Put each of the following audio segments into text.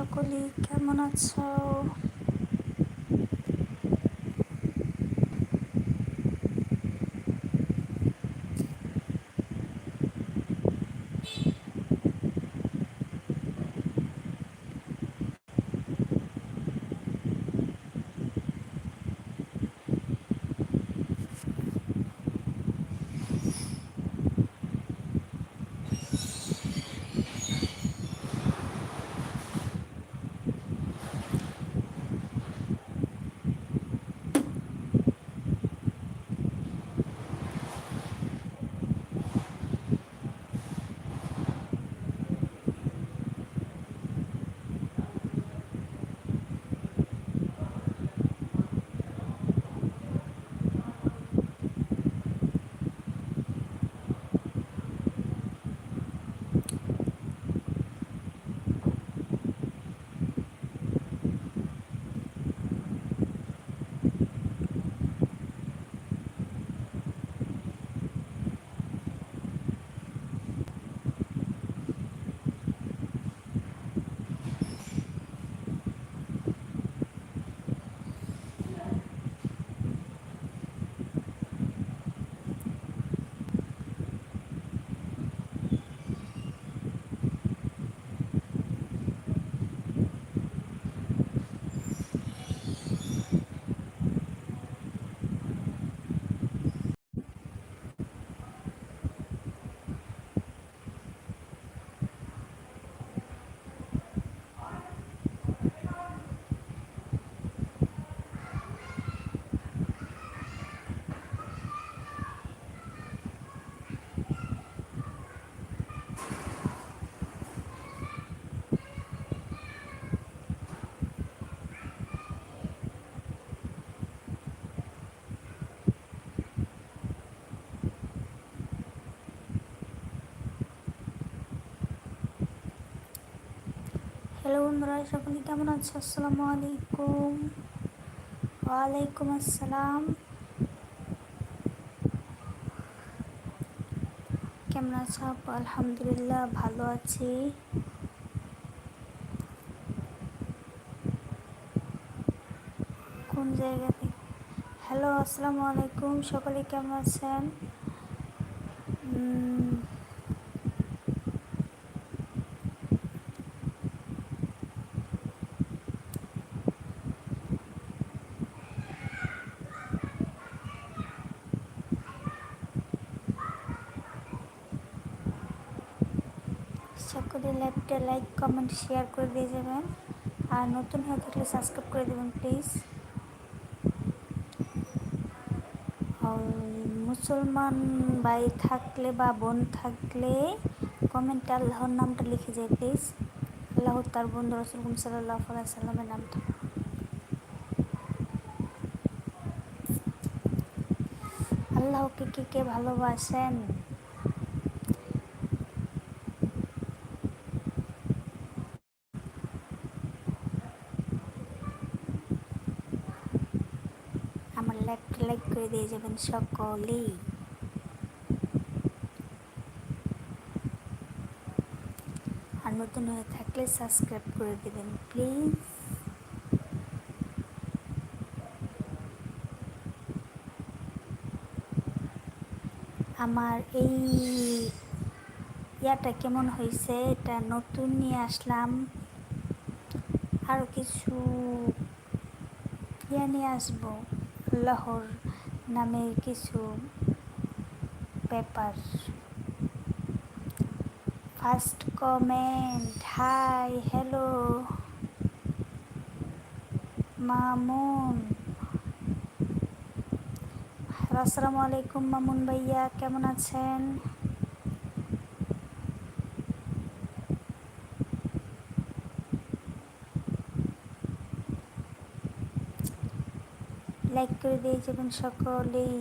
সকলেই কেমন আছো? বন্ধুরা সকলে কেমন আছো? আসসালামু আলাইকুম। ওয়ালাইকুম আসসালাম। কেমন আছো? আলহামদুলিল্লাহ ভালো আছি। কোন জায়গা থেকে? হ্যালো, আসসালামু আলাইকুম। সকলে কেমন আছেন উম, সকলে লাইভটা লাইক কমেন্ট শেয়ার করে দিয়ে যাবেন। আর নতুন হয়ে থাকলে সাবস্ক্রাইব করে দেবেন প্লিজ মুসলমান ভাই থাকলে বা বোন থাকলে কমেন্টে আল্লাহর নামটা লিখে যায় প্লিজ আল্লাহ তার বন্ধু রসুল সাল্লাহ সাল্লামের নামটা। আল্লাহকে কে কে ভালোবাসেন আমার লাইভটা লাইক করে দিয়ে যাবেন সকলেই। আর নতুন হয়ে থাকলে সাবস্ক্রাইব করে দেবেন প্লিজ আমার এই ইয়াটা কেমন হয়েছে, এটা নতুন নিয়ে আসলাম। আরও কিছু ইয়া নিয়ে আসব, আল্লাহর নামের কিছু paper. First comment hi hello Mamun. আসসালামু আলাইকুম মামুন ভাইয়া কেমন আছেন? লাইক করে দিয়ে যাবেন সকলেই।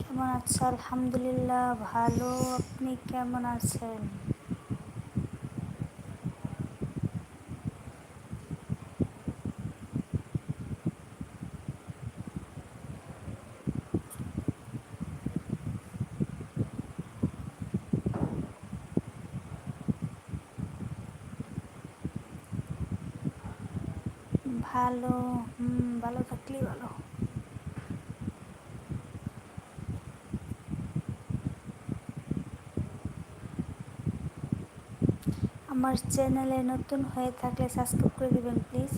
কেমন আছে? আলহামদুলিল্লাহ ভালো। আপনি কেমন আছেন? ভালো। হুম, ভালো থাকলেই ভালো। আমার চ্যানেলে নতুন হয়ে থাকলে সাবস্ক্রাইব করে দেবেন প্লিজ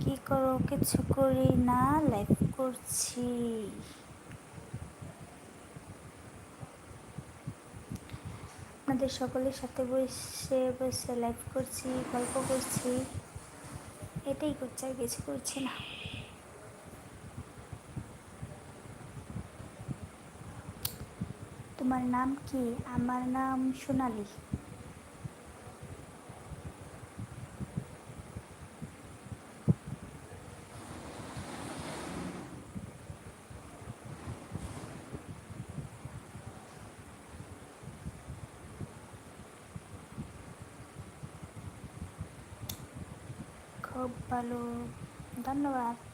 কি করো, কিছু করি না লাইভ করছি। আপনাদের সকলের সাথে বসে বসে লাইভ করছি, গল্প করছি। এটাই করছে আর কিছু করছে না। তোমার নাম কি? আমার নাম সোনালি। খুব ভালো। ধন্যবাদ।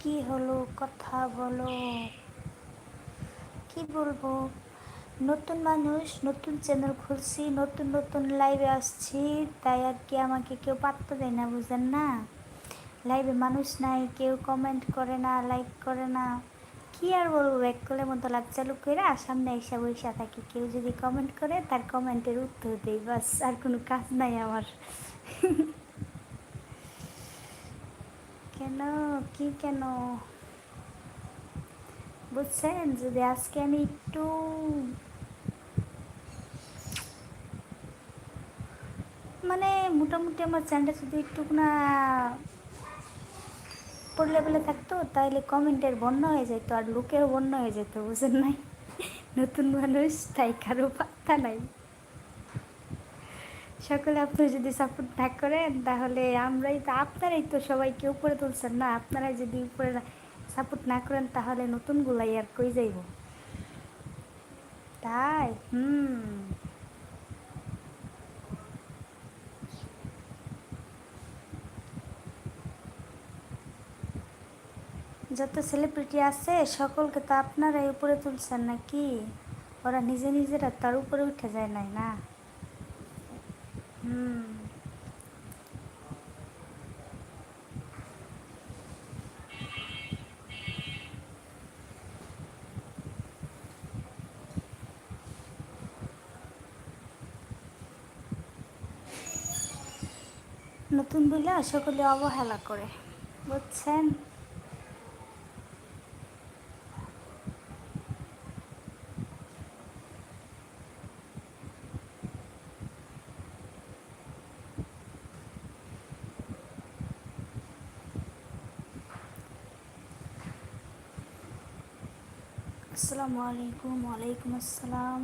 কি হলো? কথা বলো। কি বলব? নতুন মানুষ, নতুন চ্যানেল খুলছি, নতুন নতুন লাইভে আসছি, তাই আর কি আমাকে কেউ পাত্তা দেয় না বুঝেন না? লাইভে মানুষ নাই, কেউ কমেন্ট করে না লাইক করে না। কি আর বলব এক কলের মতো লাভ চালু করে সামনে এসে বৈশা থাকি। কেউ যদি কমেন্ট করে, তার কমেন্টের উত্তর দেই, বাস, আর কোনো কাজ নাই আমার কেন কি কেন? বুঝছেন? যদি আজকে আমি একটু মানে মোটামুটি আমার চ্যানেলটা যদি একটু না পড়লে বলে থাকতো, তাহলে কমেন্টের বন্যা হয়ে যেত আর লোকের বন্যা হয়ে যেত, বুঝেন নাই? নতুন মানুষ, তাই কারও পাত্তা নাই। সকলে আপনি যদি সাপোর্ট না করেন, তাহলে আমরাই তো আপনারাই তো সবাইকে উপরে তুলছেন না। আপনারাই যদি উপরে সাপোর্ট না করেন, তাহলে নতুনগুলাই আর কই যাইব? তাই? হুম। যত সেলিব্রিটি আছে, সকলকে তো আপনারাই উপরে তুলছেন নাকি? ওরা নিজে নিজেরা তার উপরে উঠে যায় নাই না? নতুন বলে সকলে অবহেলা করে বুঝছেন? আসসালামু আলাইকুম, ওয়ালাইকুম আসসালাম।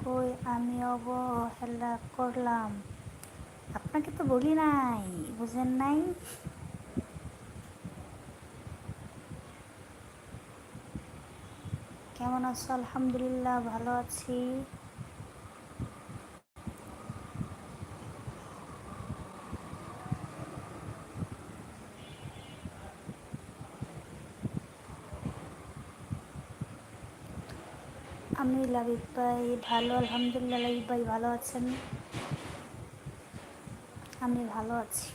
কই আমি অবহেলা করলাম। আপনাকে তো বলি নাই, বুঝেন নাই? কেমন আছো? আলহামদুলিল্লাহ, ভালো আছি। লাবিব ভাই ভালো আলহামদুলিল্লাহ আবিদ ভাই ভালো আছেন। আমি ভালো আছি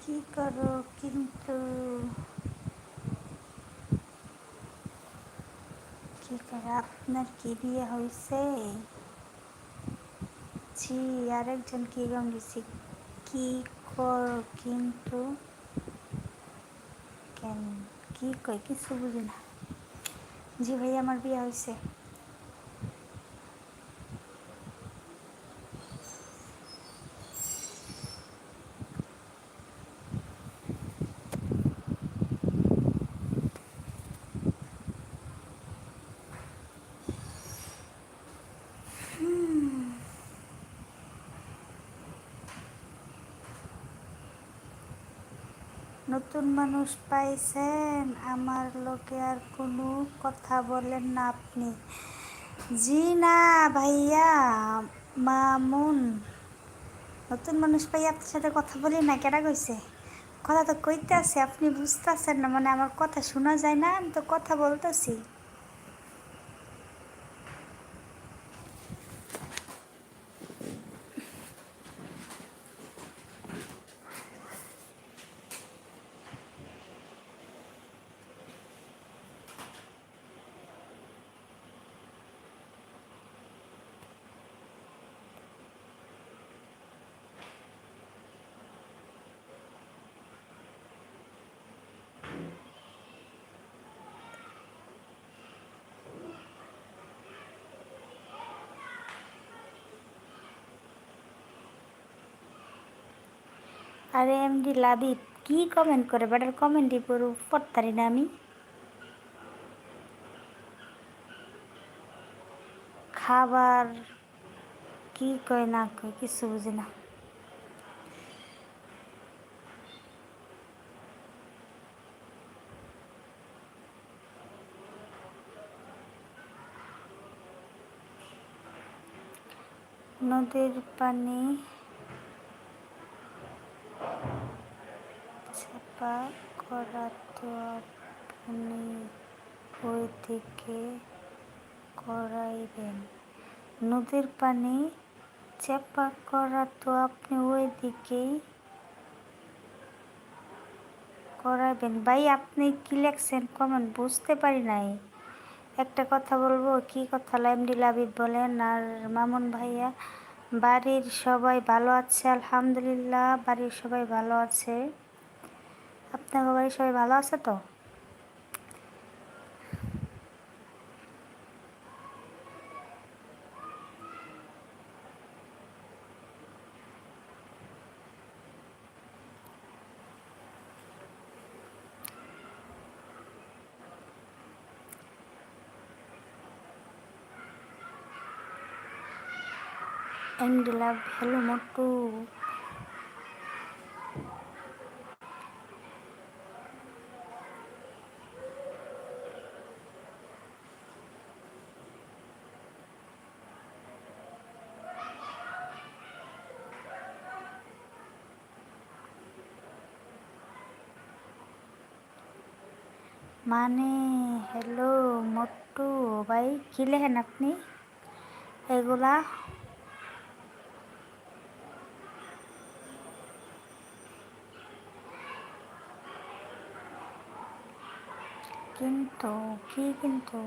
কি করো কিন্তু কি করে? আপনার কি বিয়ে হয়েছে জি আরেকজন কি গম দিছি কি কর কিন্তু? কেন? কি কয়? কিছু বুঝি না। জি ভাই আমার বিয়ে হয়েছে নতুন মানুষ পাইছেন, আমার লোকে আর কোনো কথা বলেন না আপনি। জি না ভাইয়া, মামুন, নতুন মানুষ পাই আপনার সাথে কথা বলি না কেটা কইছে? কথা তো কইতে আছে আপনি বুঝতেছেন না মানে আমার কথা শোনা যায় না, আমি তো কথা বলতেছি। আরে এমডি লাবিব কি কমেন্ট করে? বেটার কমেন্টই পুরো পড়তারি না আমি। খাবার কি কয় না কয়, কিছু বুঝি না। নদীর পানি চাপা করা তো আপনি ওইদিকে করাইবেন। নদীর পানি চাপা করা তো আপনি ওই দিকেই করাবেন ভাই, আপনি কি লেখছেন? কমেন্ট বুঝতে পারি নাই। একটা কথা বলব, কি কথা? লাইমডি লাবিব বলেন, আর মামুন ভাইয়া, বাড়ির সবাই ভালো আছে? আলহামদুলিল্লাহ, বাড়ির সবাই ভালো আছে। আপনার বাড়ির সবাই ভালো আছে তো? এমডি লাভ হ্যালো মোটু মানে হ্যালো মোট্টু ভাই কী লেখেন আপনি এগুলা কিন্তু কি কিন্তু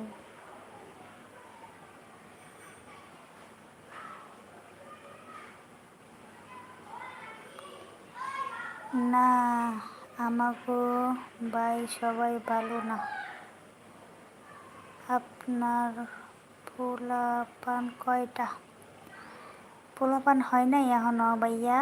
না আমাগো বাই সবাই ভালো না? আপনার পোলাপান কয়টা? পোলাপান হয় নাই এখনও ভাইয়া?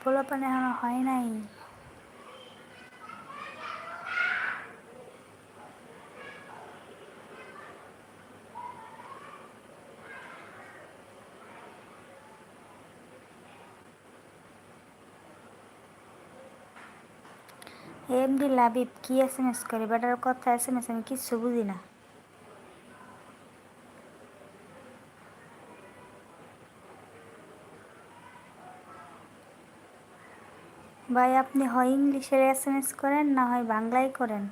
পোলাপান এখনও হয় নাই? এমডি লাবিব, কি এস এম এস করে? বেটার কথা এস এম এস আমি কিচ্ছু বুঝি না। ভাই, আপনি হয় ইংলিশের এস এম এস করেন না হয় বাংলায় করেন?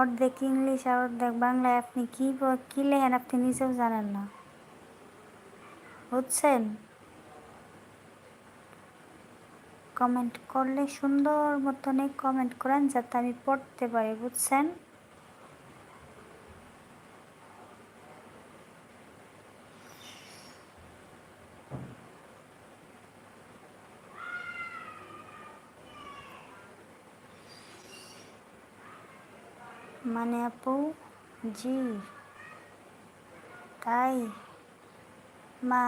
অর্ধেক ইংলিশ আর অর্ধেক বাংলায় আপনি কী কী লেখেন আপনি নিজেও জানেন না। বুঝছেন? কমেন্ট করলে সুন্দর মতনে কমেন্ট করেন যাতে আমি পড়তে পারি, বুঝছেন? মানে আপু, জি। তাই? মা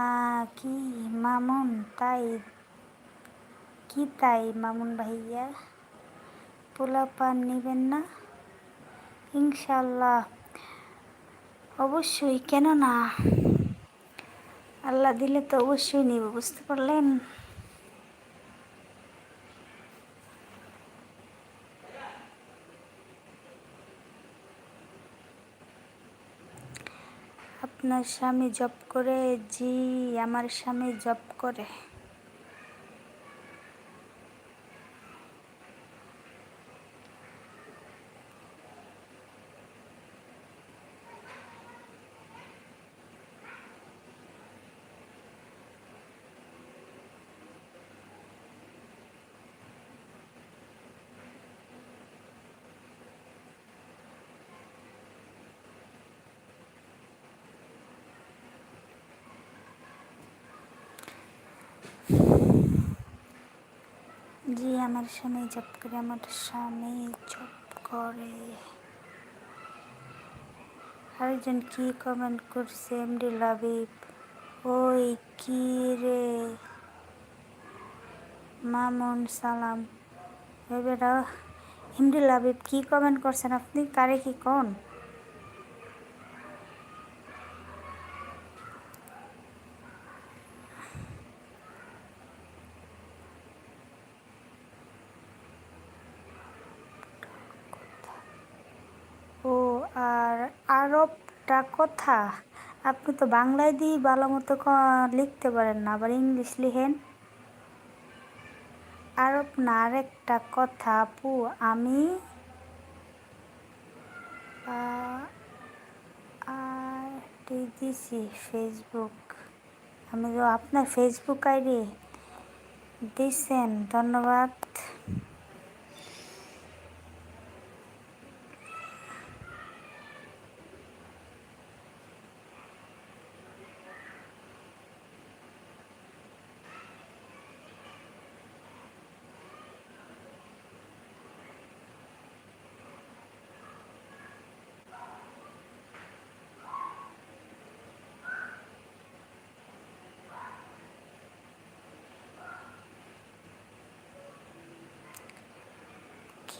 কি? মামুন, তাই। কি তাই মামুন ভাইয়া পোলা পান নেবেন না। ইনশাল্লাহ অবশ্যই কেন না আল্লাহ দিলে তো অবশ্যই নিব, বুঝতে পারলেন? আপনার স্বামী জব করে, জি, আমার স্বামী জব করে জি আমার স্বামী জব করে, আমার স্বামী জব করে। আরেকজন কি কমেন্ট করছে? এমডি লাবিব। ওই কি রে? মামুন সালাম। এবারে এমডি লাবিব কি কমেন্ট করছেন? আপনি কারে কি কোন? কথা? আপনি তো বাংলায় দিয়ে ভালো মতো লিখতে পারেন না, আবার ইংলিশ লিখেন। আর না আরেকটা কথা আপু, আমি দিছি ফেসবুক আমি তো আপনার ফেসবুক আইডি দিছেন, ধন্যবাদ।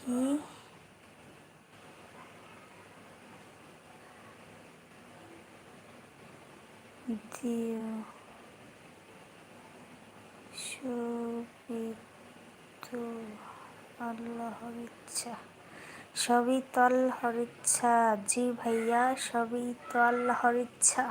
কি দিও সবই তো আল্লাহর ইচ্ছা সবই আল্লাহর ইচ্ছা জি ভাইয়া সবই তো আল্লাহর ইচ্ছা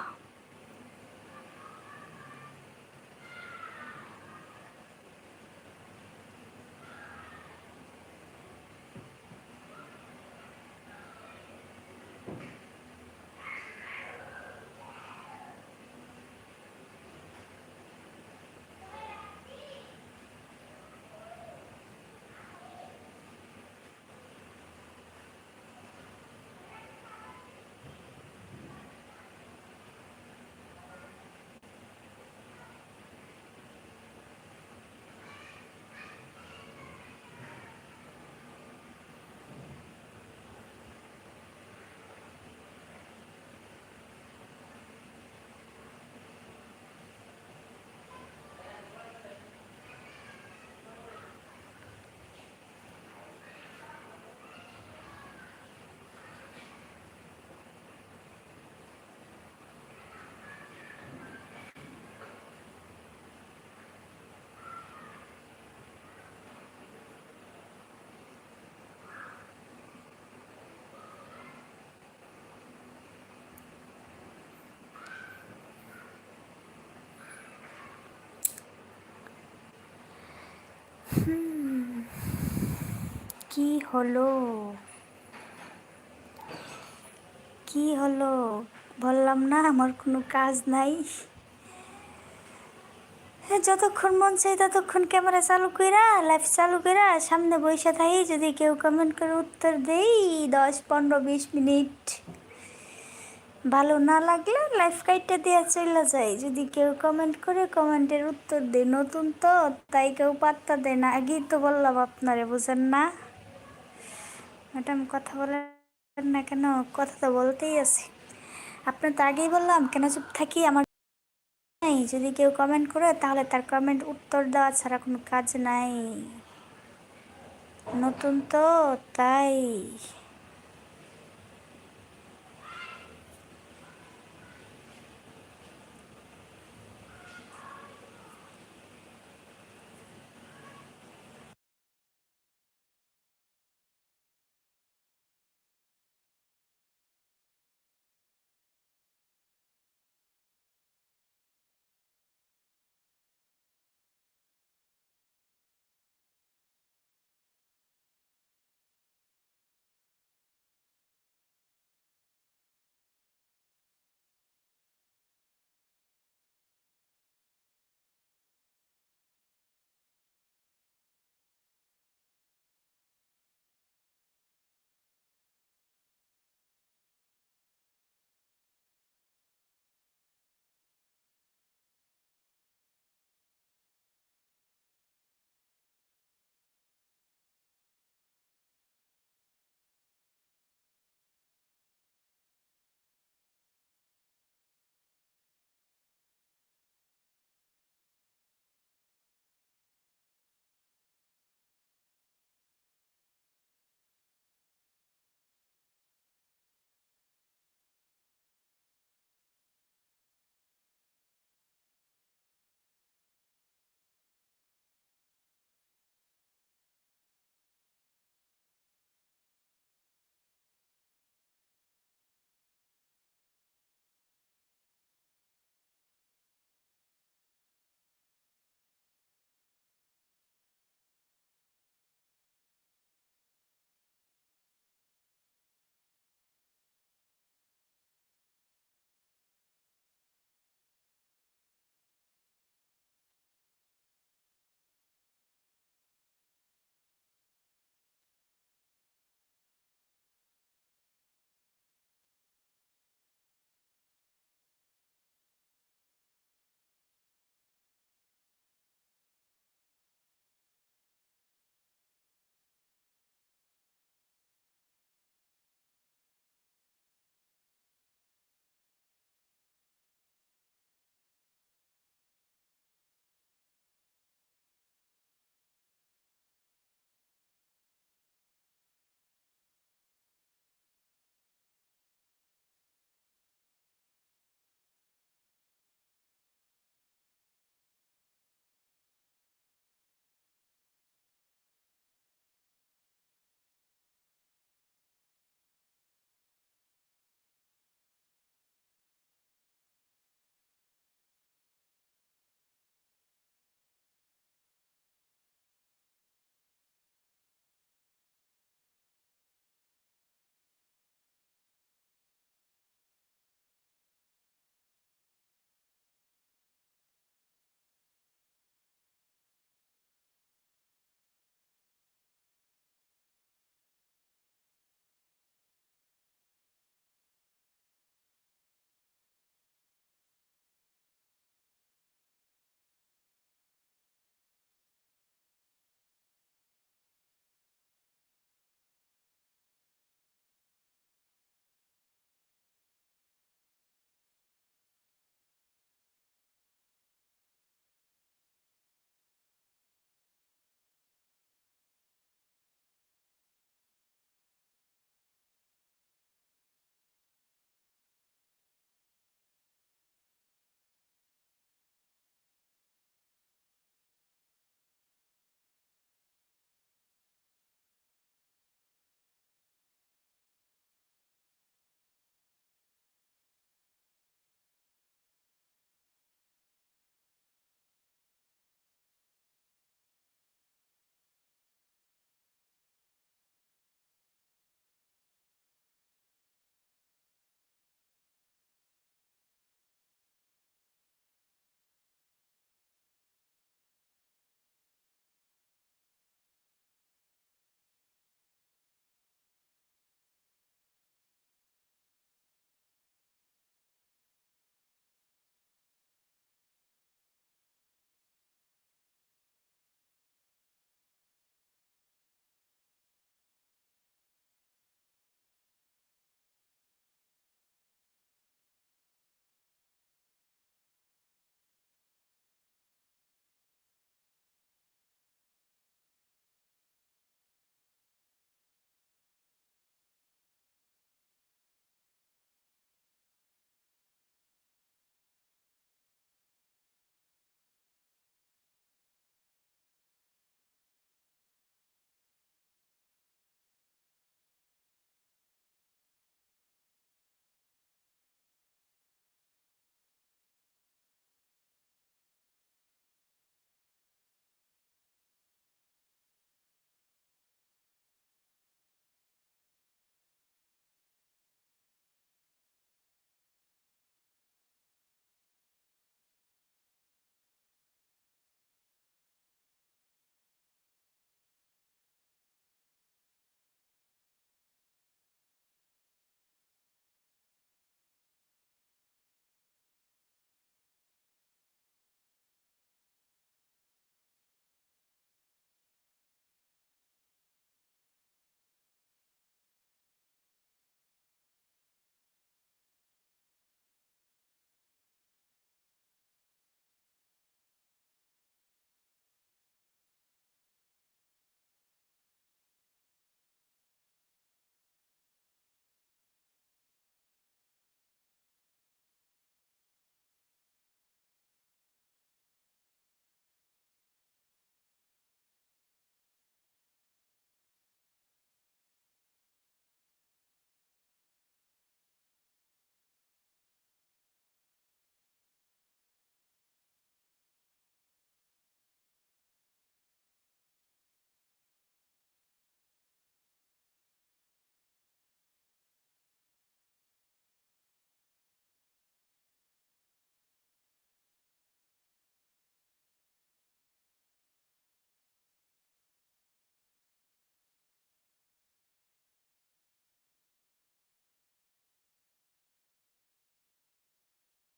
কি হলো? কি হলো? বললাম না, আমার কোনো কাজ নাই। যতক্ষণ মন চাই ততক্ষণ ক্যামেরা চালু কইরা লাইভ চালু কইরা সামনে বসে থাকি, যদি কেউ কমেন্ট করে উত্তর দেই, দশ, পনেরো, বিশ মিনিট। ভালো না লাগলে লাইফ কাইটটা দেওয়া চলে যায় যদি কেউ কমেন্ট করে কমেন্টের উত্তর দেয় নতুন তো, তাই কেউ পাত্তা দেয় না। আগেই তো বললাম আপনারে, বুঝেন না? ম্যাডাম কথা বলেন না কেন? কথা তো বলতেই আছে। আপনার তো আগেই বললাম, কেন চুপ থাকি? আমার নাই। যদি কেউ কমেন্ট করে, তাহলে তার কমেন্ট উত্তর দেওয়া ছাড়া কোনো কাজ নাই। নতুন তো, তাই।